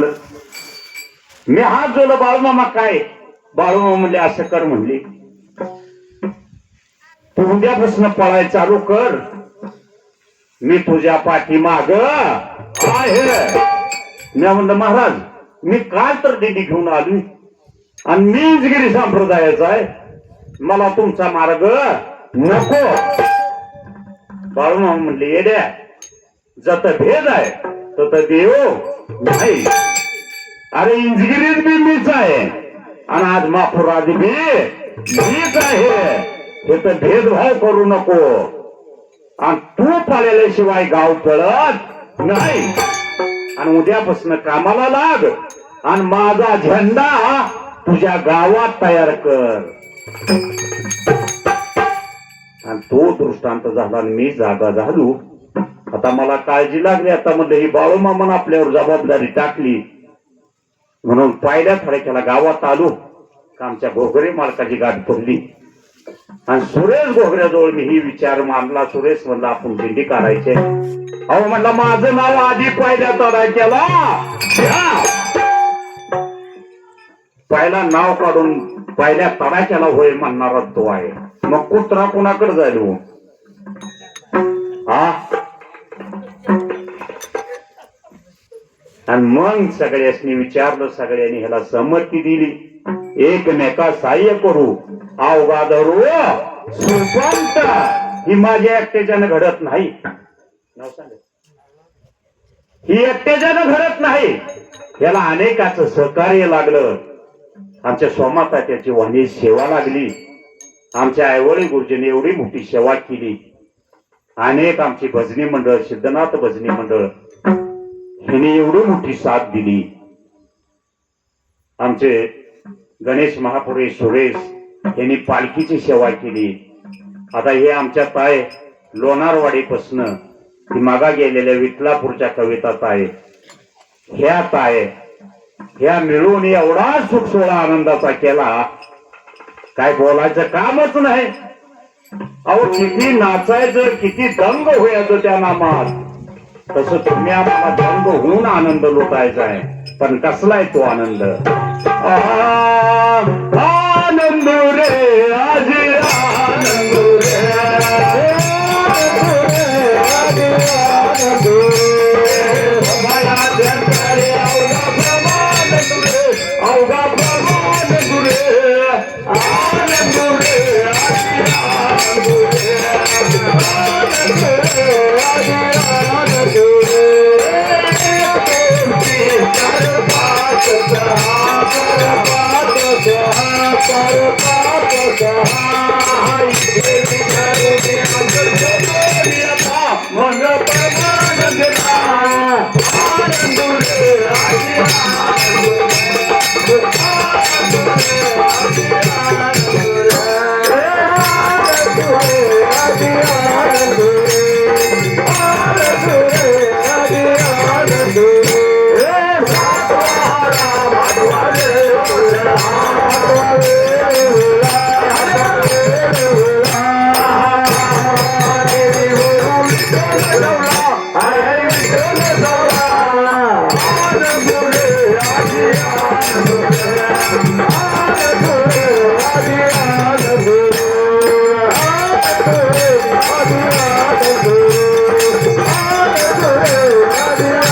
बसलं. मी हात जोडलं बाळूमामा काय? बाळूमामा म्हणले असं कर म्हणले. तू उद्यापासून पळाय चालू कर. मी तुझ्या पाठीमाग आहे. मी म्हणलं महाराज मी काल तर दिंडी घेऊन आली आणि मी इंजगिरी संप्रदायाचा आहे. मला तुमचा मार्ग नको. बाळूमामा म्हणले येड्या जत भेद आहे तत देव. नाही अरे इंजिनिअरिंग बी मीच आहे आणि आज मापुरादी बी मीच आहे हे। तर भेदभाव करू नको। आणि तू पाळल्याशिवाय गाव पळत नाही। आणि उद्यापासून कामाला लाग। आणि माझा झेंडा तुझ्या गावात तयार कर। आणि तो दृष्टांत झाला आणि मी जागा झालो. आता मला काळजी लागली आता म्हणलं ही बाळूमामान आपल्यावर जबाबदारी टाकली. म्हणून पायल्या थडक्याला गावात आलो. का आमच्या घोगरे मालकाची गाठ पडली. आणि सुरेश घोगऱ्याजवळ मी ही विचार मांडला. सुरेश म्हणला आपण दिंडी काढायचे अहो म्हणला माझं नाव आधी पहिल्या तडाक्याला घ्या. पहिला नाव काढून पहिल्या तडाक्याला होय म्हणणारा तो आहे. मग कुत्रा कोणाकडे जाईल हो? हा? आणि मग सगळ्यांनी विचारलं सगळ्यांनी ह्याला संमती दिली. एकमेका सहाय्य करू. अवघा धरू सुपंत ही माझ्या एकट्याच्यानं घडत नाही. ही एकट्याच्यानं घडत नाही. याला अनेकाचं सहकार्य लागलं. आमच्या सोमाता त्याची वाणी सेवा लागली. आमच्या ऐवळी गुरुजीने एवढी मोठी सेवा केली. अनेक आमची भजनी मंडळ सिद्धनाथ भजनी मंडळ हिने एवढी मोठी साथ दिली. आमचे गणेश महापुरे सुरेश यांनी पालखीची सेवा केली. आता हे आमच्या ताय लोणारवाडीपासनं ती मागा गेलेल्या विठलापूरच्या कविता आहे ह्या ताय ह्या मिळून एवढा सुखसोळा आनंदाचा केला. काय बोलायचं कामच नाही. अहो किती नाचायचं किती दंग व्हायचं त्या नामात. तसं तुम्ही आम्हाला दंग होऊन आनंद लुटायचा आहे पण कसला आहे तो आनंद? आनंद रे आज मन प्रमाण आनंद रे